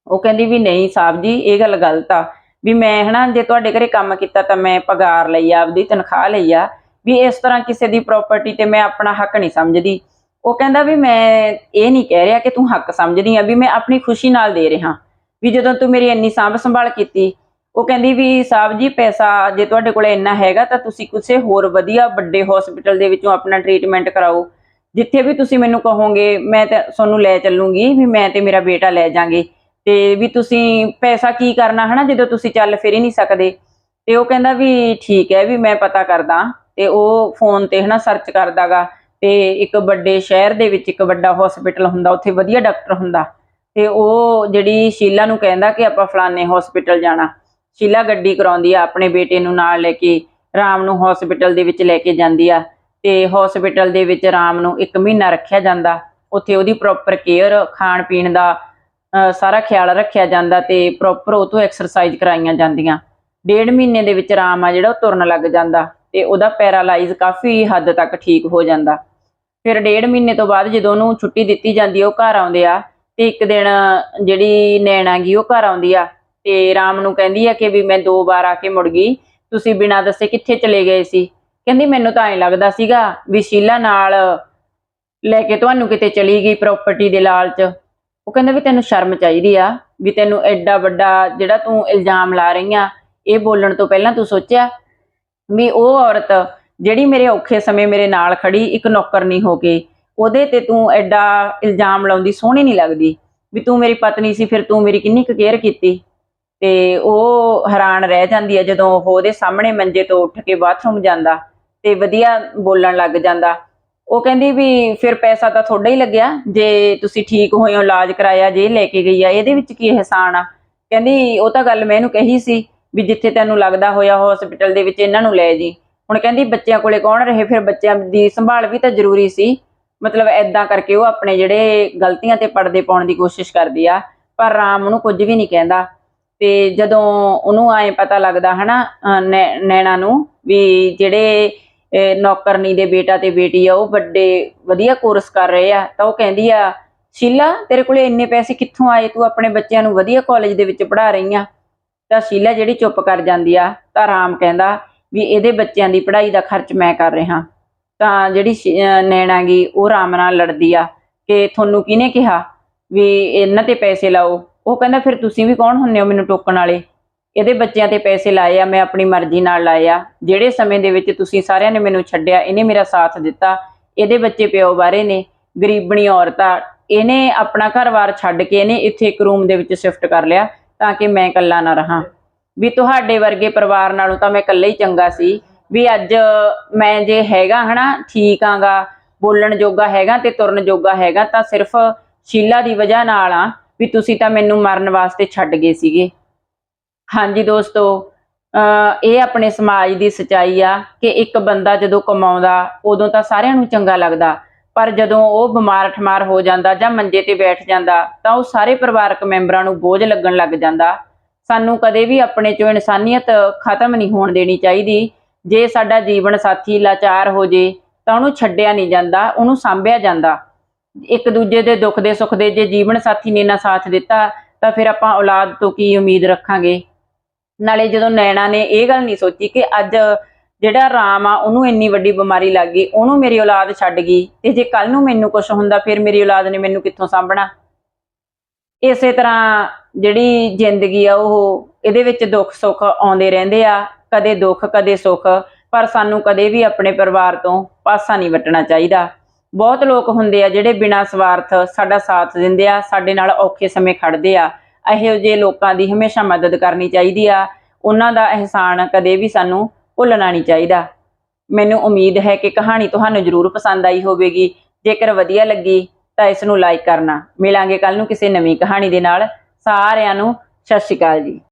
ਉਹ ਕਹਿੰਦੀ ਵੀ ਨਹੀਂ ਸਾਹਿਬ ਜੀ, ਇਹ ਗੱਲ ਗਲਤ ਆ। ਵੀ ਮੈਂ ਹਨਾ, ਜੇ ਤੁਹਾਡੇ ਘਰੇ ਕੰਮ ਕੀਤਾ ਤਾਂ ਮੈਂ ਪਗਾਰ ਲਈ ਆ, ਆਪਦੀ ਤਨਖਾਹ ਲਈ ਆ। ਵੀ ਇਸ ਤਰ੍ਹਾਂ ਕਿਸੇ ਦੀ ਪ੍ਰਾਪਰਟੀ ਤੇ ਮੈਂ ਆਪਣਾ ਹੱਕ ਨਹੀਂ ਸਮਝਦੀ। ਉਹ ਕਹਿੰਦਾ ਵੀ ਮੈਂ ਇਹ ਨਹੀਂ ਕਹਿ ਰਿਹਾ ਕਿ ਤੂੰ ਹੱਕ ਸਮਝਦੀ ਆ, ਵੀ ਮੈਂ ਆਪਣੀ ਖੁਸ਼ੀ ਨਾਲ ਦੇ ਰਿਹਾ। ਵੀ ਜਦੋਂ ਤੂੰ ਮੇਰੀ ਇੰਨੀ ਸਾਂਭ ਸੰਭਾਲ ਕੀਤੀ, ਉਹ ਕਹਿੰਦੀ ਵੀ ਸਾਹਿਬ ਜੀ, ਪੈਸਾ ਜੇ ਤੁਹਾਡੇ ਕੋਲ ਇੰਨਾ ਹੈਗਾ ਤਾਂ ਤੁਸੀਂ ਕਿਸੇ ਹੋਰ ਵਧੀਆ ਵੱਡੇ ਹਸਪੀਟਲ ਦੇ ਵਿੱਚੋਂ ਆਪਣਾ ਟ੍ਰੀਟਮੈਂਟ ਕਰਾਓ। ਜਿੱਥੇ ਵੀ ਤੁਸੀਂ ਮੈਨੂੰ ਕਹੋਗੇ, ਮੈਂ ਤਾਂ ਤੁਹਾਨੂੰ ਲੈ ਚੱਲੂਗੀ, ਵੀ ਮੈਂ ਤੇ ਮੇਰਾ ਬੇਟਾ ਲੈ ਜਾਾਂਗੇ। ਤੇ ਵੀ ਤੁਸੀਂ ਪੈਸਾ ਕੀ ਕਰਨਾ ਹਨਾ, ਜਦੋਂ ਤੁਸੀਂ ਚੱਲ ਫਿਰ ਹੀ ਨਹੀਂ ਸਕਦੇ? ਤੇ ਉਹ ਕਹਿੰਦਾ ਵੀ ਠੀਕ ਹੈ, ਵੀ ਮੈਂ ਪਤਾ ਕਰਦਾ। ਤੇ ਉਹ ਫੋਨ ਤੇ ਹਨਾ ਸਰਚ ਕਰਦਾਗਾ। ਤੇ ਇੱਕ ਵੱਡੇ ਸ਼ਹਿਰ ਦੇ ਵਿੱਚ ਇੱਕ ਵੱਡਾ ਹਸਪੀਟਲ ਹੁੰਦਾ, ਉੱਥੇ ਵਧੀਆ ਡਾਕਟਰ ਹੁੰਦਾ। ਤੇ ਉਹ ਜਿਹੜੀ ਸ਼ੀਲਾ ਨੂੰ ਕਹਿੰਦਾ ਕਿ ਆਪਾਂ ਫਲਾਣੇ ਹਸਪੀਟਲ ਜਾਣਾ। ਸ਼ੀਲਾ ਗੱਡੀ ਕਰਾਉਂਦੀ ਆ, ਆਪਣੇ ਬੇਟੇ ਨੂੰ ਨਾਲ ਲੈ ਕੇ, ਰਾਮ ਨੂੰ ਹਸਪੀਟਲ ਦੇ ਵਿੱਚ ਲੈ ਕੇ ਜਾਂਦੀ ਆ। ਤੇ ਹਸਪੀਟਲ ਦੇ ਵਿੱਚ ਰਾਮ ਨੂੰ 1 ਮਹੀਨਾ ਰੱਖਿਆ ਜਾਂਦਾ। ਉੱਥੇ ਉਹਦੀ ਪ੍ਰੋਪਰ ਕੇਅਰ ਖਾਣ ਪੀਣ ਦਾ ਸਾਰਾ ਖਿਆਲ ਰੱਖਿਆ ਜਾਂਦਾ ਤੇ ਪ੍ਰੋਪਰ ਉਹ ਤੋਂ ਐਕਸਰਸਾਈਜ਼ ਕਰਾਈਆਂ ਜਾਂਦੀਆਂ। ਡੇਢ ਮਹੀਨੇ ਦੇ ਵਿੱਚ ਰਾਮ ਆ ਜਿਹੜਾ ਉਹ ਤੁਰਨ ਲੱਗ ਜਾਂਦਾ ਤੇ ਉਹਦਾ ਪੈਰਾਲਾਈਜ਼ ਕਾਫੀ ਹੱਦ ਤੱਕ ਠੀਕ ਹੋ ਜਾਂਦਾ। ਫਿਰ ਡੇਢ ਮਹੀਨੇ ਤੋਂ ਬਾਅਦ ਜਦੋਂ ਉਹਨੂੰ ਛੁੱਟੀ ਦਿੱਤੀ ਜਾਂਦੀ ਉਹ ਘਰ ਆਉਂਦੇ ਆ ਤੇ ਇੱਕ ਦਿਨ ਜਿਹੜੀ ਨੈਣਾ ਗਈ ਉਹ ਘਰ ਆਉਂਦੀ ਆ ਤੇ ਰਾਮ ਨੂੰ ਕਹਿੰਦੀ ਆ ਕਿ ਵੀ ਮੈਂ ਦੋ ਵਾਰ ਆ ਕੇ ਮੁੜ ਗਈ। ਤੁਸੀਂ ਬਿਨਾਂ ਦੱਸੇ ਕਿੱਥੇ ਚਲੇ ਗਏ ਸੀ? ਕਹਿੰਦੀ ਮੈਨੂੰ ਤਾਂ ਐਂ ਲੱਗਦਾ ਸੀਗਾ ਵੀ ਸ਼ੀਲਾ ਨਾਲ ਲੈ ਕੇ ਤੁਹਾਨੂੰ ਕਿਤੇ ਚਲੀ ਗਈ ਪ੍ਰਾਪਰਟੀ ਦੇ ਲਾਲਚ। ਉਹ ਕਹਿੰਦਾ ਵੀ ਤੈਨੂੰ ਸ਼ਰਮ ਚਾਹੀਦੀ ਆ, ਵੀ ਤੈਨੂੰ ਐਡਾ ਵੱਡਾ ਜਿਹੜਾ ਤੂੰ ਇਲਜ਼ਾਮ ਲਾ ਰਹੀ ਆ, ਇਹ ਬੋਲਣ ਤੋਂ ਪਹਿਲਾਂ ਤੂੰ ਸੋਚਿਆ ਵੀ ਉਹ ਔਰਤ ਜਿਹੜੀ ਮੇਰੇ ਔਖੇ ਸਮੇਂ ਮੇਰੇ ਨਾਲ ਖੜੀ ਇੱਕ ਨੌਕਰ ਨੌਕਰਨੀ ਹੋ ਕੇ ਉਹਦੇ ਤੇ ਤੂੰ ਐਡਾ ਇਲਜ਼ਾਮ ਲਾਉਂਦੀ ਸੋਹਣੀ ਨਹੀਂ ਲੱਗਦੀ, ਵੀ ਤੂੰ ਮੇਰੀ ਪਤਨੀ ਸੀ, ਫਿਰ ਤੂੰ ਮੇਰੀ ਕਿੰਨੀ ਕੁ ਕੇਅਰ ਕੀਤੀ। ਤੇ ਉਹ ਹੈਰਾਨ ਰਹਿ ਜਾਂਦੀ ਹੈ ਜਦੋਂ ਉਹ ਉਹਦੇ ਸਾਹਮਣੇ ਮੰਜੇ ਤੋਂ ਉੱਠ ਕੇ ਬਾਥਰੂਮ ਜਾਂਦਾ। ਤੇ ਵਧੀਆ ਬੋਲਣ ਲੱਗ ਜਾਂਦਾ। ਉਹ ਕਹਿੰਦੀ ਵੀ ਫਿਰ ਪੈਸਾ ਤਾਂ ਤੁਹਾਡਾ ਹੀ ਲੱਗਿਆ। ਜੇ ਤੁਸੀਂ ਠੀਕ ਹੋਏ ਹੋ, ਇਲਾਜ ਕਰਾਇਆ ਜੇ ਲੈ ਕੇ ਗਈ ਆ, ਇਹਦੇ ਵਿੱਚ ਕੀ ਅਹਿਸਾਨ ਆ? ਕਹਿੰਦੀ ਉਹ ਤਾਂ ਗੱਲ ਮੈਂ ਇਹਨੂੰ ਕਹੀ ਸੀ ਵੀ ਜਿੱਥੇ ਤੈਨੂੰ ਲੱਗਦਾ ਹੋਇਆ ਹਸਪੀਟਲ ਦੇ ਵਿੱਚ ਇਹਨਾਂ ਨੂੰ ਲੈ ਜੀ। ਹੁਣ ਕਹਿੰਦੀ ਬੱਚਿਆਂ ਕੋਲੇ ਕੌਣ ਰਹੇ? ਫਿਰ ਬੱਚਿਆਂ ਦੀ ਸੰਭਾਲ ਵੀ ਤਾਂ ਜ਼ਰੂਰੀ ਸੀ। ਮਤਲਬ ਐਦਾਂ ਕਰਕੇ ਉਹ ਆਪਣੇ ਜਿਹੜੇ ਗਲਤੀਆਂ ਤੇ ਪਰਦੇ ਪਾਉਣ ਦੀ ਕੋਸ਼ਿਸ਼ ਕਰਦੀ ਆ, ਪਰ ਰਾਮ ਉਹਨੂੰ ਕੁਝ ਵੀ ਨਹੀਂ ਕਹਿੰਦਾ। ਤੇ ਜਦੋਂ ਉਹਨੂੰ ਐ ਪਤਾ ਲੱਗਦਾ ਹਨਾ ਨੈ- ਨੈਣਾ ਨੂੰ ਵੀ ਜਿਹੜੇ ਨੌਕਰਨੀ ਦੇ ਬੇਟਾ ਤੇ ਬੇਟੀ ਆ, ਉਹ ਵੱਡੇ, ਵਧੀਆ ਕੋਰਸ ਕਰ ਰਹੇ ਆ। ਤਾਂ ਉਹ ਕਹਿੰਦੀ ਆ, ਸ਼ੀਲਾ, ਤੇਰੇ ਕੋਲੇ ਇੰਨੇ ਪੈਸੇ ਕਿੱਥੋਂ ਆਏ? ਤੂੰ ਆਪਣੇ ਬੱਚਿਆਂ ਨੂੰ ਵਧੀਆ ਕਾਲਜ ਦੇ ਵਿੱਚ ਪੜ੍ਹਾ ਰਹੀ ਆ। ਤਾਂ ਸ਼ੀਲਾ ਜਿਹੜੀ ਚੁੱਪ ਕਰ ਜਾਂਦੀ ਆ, ਤਾਂ ਰਾਮ ਕਹਿੰਦਾ ਵੀ ਇਹਦੇ ਬੱਚਿਆਂ ਦੀ ਪੜ੍ਹਾਈ ਦਾ ਖਰਚ ਮੈਂ ਕਰ ਰਿਹਾ। ਤਾਂ ਜਿਹੜੀ ਨੈਣਾ ਗਈ, ਉਹ ਰਾਮ ਨਾਲ ਲੜਦੀ ਆ ਕਿ ਤੁਹਾਨੂੰ ਕਿਹਨੇ ਕਿਹਾ ਵੀ ਇਹਨਾਂ ਤੇ ਪੈਸੇ ਲਾਓ? ਉਹ ਕਹਿੰਦਾ, ਫਿਰ ਤੁਸੀਂ ਵੀ ਕੌਣ ਹੁੰਨੇ ਹੋ ਮੈਨੂੰ ਟੋਕਣ ਵਾਲੇ? ਇਹਦੇ ਬੱਚਿਆਂ ਤੇ ਪੈਸੇ ਲਾਏ ਆ, ਮੈਂ ਆਪਣੀ ਮਰਜ਼ੀ ਨਾਲ ਲਾਏ ਆ। ਜਿਹੜੇ ਸਮੇਂ ਦੇ ਵਿੱਚ ਤੁਸੀਂ ਸਾਰਿਆਂ ਨੇ ਮੈਨੂੰ ਛੱਡਿਆ, ਇਹਨੇ ਮੇਰਾ ਸਾਥ ਦਿੱਤਾ। ਇਹਦੇ ਬੱਚੇ ਪਿਓ ਬਾਰੇ ਨੇ, ਗਰੀਬਣੀ ਔਰਤਾਂ, ਇਹਨੇ ਆਪਣਾ ਘਰ-ਬਾਰ ਛੱਡ ਕੇ ਇਹਨੇ ਇੱਥੇ ਇੱਕ ਰੂਮ ਦੇ ਵਿੱਚ ਸ਼ਿਫਟ ਕਰ ਲਿਆ ਤਾਂ ਕਿ ਮੈਂ ਇਕੱਲਾ ਨਾ ਰਹਾ। ਵੀ ਤੁਹਾਡੇ ਵਰਗੇ ਪਰਿਵਾਰ ਨਾਲੋਂ ਤਾਂ ਮੈਂ ਇਕੱਲਾ ਹੀ ਚੰਗਾ ਸੀ। ਵੀ ਅੱਜ ਮੈਂ ਜੇ ਹੈਗਾ ਹਨਾ, ਠੀਕ ਆਂਗਾ, ਬੋਲਣ ਜੋਗਾ ਹੈਗਾ ਤੇ ਤੁਰਨ ਜੋਗਾ ਹੈਗਾ ਤਾਂ ਸਿਰਫ ਸ਼ੀਲਾ ਦੀ ਵਜ੍ਹਾ ਨਾਲ ਆ ਵੀ ਤੁਸੀਂ ਤਾਂ ਮੈਨੂੰ ਮਰਨ ਵਾਸਤੇ ਛੱਡ ਗਏ ਸੀਗੇ। ਹਾਂਜੀ ਦੋਸਤੋ, ਅਹ ਇਹ ਆਪਣੇ ਸਮਾਜ ਦੀ ਸਚਾਈ ਆ ਕਿ ਇੱਕ ਬੰਦਾ ਜਦੋਂ ਕਮਾਉਂਦਾ, ਉਦੋਂ ਤਾਂ ਸਾਰਿਆਂ ਨੂੰ ਚੰਗਾ ਲੱਗਦਾ। ਪਰ ਜਦੋਂ ਉਹ ਬਿਮਾਰ ਠਮਾਰ ਹੋ ਜਾਂਦਾ ਜਾਂ ਮੰਜੇ ਤੇ ਬੈਠ ਜਾਂਦਾ, ਤਾਂ ਉਹ ਸਾਰੇ ਪਰਿਵਾਰਕ ਮੈਂਬਰਾਂ ਨੂੰ ਬੋਝ ਲੱਗਣ ਲੱਗ ਜਾਂਦਾ। ਸਾਨੂੰ ਕਦੇ ਵੀ ਆਪਣੇ ਚੋਂ ਇਨਸਾਨੀਅਤ ਖਤਮ ਨਹੀਂ ਹੋਣ ਦੇਣੀ ਚਾਹੀਦੀ। ਜੇ ਸਾਡਾ ਜੀਵਨ ਸਾਥੀ ਲਾਚਾਰ ਹੋ ਜੇ, ਤਾਂ ਉਹਨੂੰ ਛੱਡਿਆ ਨਹੀਂ ਜਾਂਦਾ, ਉਹਨੂੰ ਸਾਂਭਿਆ ਜਾਂਦਾ। ਇੱਕ ਦੂਜੇ ਦੇ ਦੁੱਖ ਦੇ ਸੁੱਖ ਦੇ ਜੇ ਜੀਵਨ ਸਾਥੀ ਨੇ ਨਾ ਸਾਥ ਦਿੱਤਾ, ਤਾਂ ਫਿਰ ਆਪਾਂ ਔਲਾਦ ਤੋਂ ਕੀ ਉਮੀਦ ਰੱਖਾਂਗੇ? ਨਾਲੇ ਜਦੋਂ ਨੈਣਾ ਨੇ ਇਹ ਗੱਲ ਨਹੀਂ ਸੋਚੀ ਕਿ ਅੱਜ ਜਿਹੜਾ ਰਾਮ ਆ, ਉਹਨੂੰ ਇੰਨੀ ਵੱਡੀ ਬਿਮਾਰੀ ਲੱਗ ਗਈ, ਉਹਨੂੰ ਮੇਰੀ ਔਲਾਦ ਛੱਡ ਗਈ ਤੇ ਜੇ ਕੱਲ ਨੂੰ ਮੈਨੂੰ ਕੁਝ ਹੁੰਦਾ, ਫਿਰ ਮੇਰੀ ਔਲਾਦ ਨੇ ਮੈਨੂੰ ਕਿੱਥੋਂ ਸਾਂਭਣਾ? ਇਸੇ ਤਰ੍ਹਾਂ ਜਿਹੜੀ ਜ਼ਿੰਦਗੀ ਆ, ਉਹ ਇਹਦੇ ਵਿੱਚ ਦੁੱਖ ਸੁੱਖ ਆਉਂਦੇ ਰਹਿੰਦੇ ਆ, ਕਦੇ ਦੁੱਖ, ਕਦੇ ਸੁੱਖ, ਪਰ ਸਾਨੂੰ ਕਦੇ ਵੀ ਆਪਣੇ ਪਰਿਵਾਰ ਤੋਂ ਪਾਸਾ ਨਹੀਂ ਵੱਟਣਾ ਚਾਹੀਦਾ। ਬਹੁਤ ਲੋਕ ਹੁੰਦੇ ਆ ਜਿਹੜੇ ਬਿਨਾਂ ਸਵਾਰਥ ਸਾਡਾ ਸਾਥ ਦਿੰਦੇ ਆ, ਸਾਡੇ ਨਾਲ ਔਖੇ ਸਮੇਂ ਖੜਦੇ ਆ। ਇਹੋ ਜਿਹੇ ਲੋਕਾਂ ਦੀ ਹਮੇਸ਼ਾ ਮਦਦ ਕਰਨੀ ਚਾਹੀਦੀ ਆ। ਉਹਨਾਂ ਦਾ ਅਹਿਸਾਨ ਕਦੇ ਵੀ ਸਾਨੂੰ ਭੁੱਲਣਾ ਨਹੀਂ ਚਾਹੀਦਾ। ਮੈਨੂੰ ਉਮੀਦ ਹੈ ਕਿ ਕਹਾਣੀ ਤੁਹਾਨੂੰ ਜ਼ਰੂਰ ਪਸੰਦ ਆਈ ਹੋਵੇਗੀ। ਜੇਕਰ ਵਧੀਆ ਲੱਗੀ ਤਾਂ ਇਸ ਨੂੰ ਲਾਈਕ ਕਰਨਾ। ਮਿਲਾਂਗੇ ਕੱਲ ਨੂੰ ਕਿਸੇ ਨਵੀਂ ਕਹਾਣੀ ਦੇ ਨਾਲ। ਸਾਰਿਆਂ ਨੂੰ ਸਤਿ ਸ਼੍ਰੀ ਅਕਾਲ ਜੀ।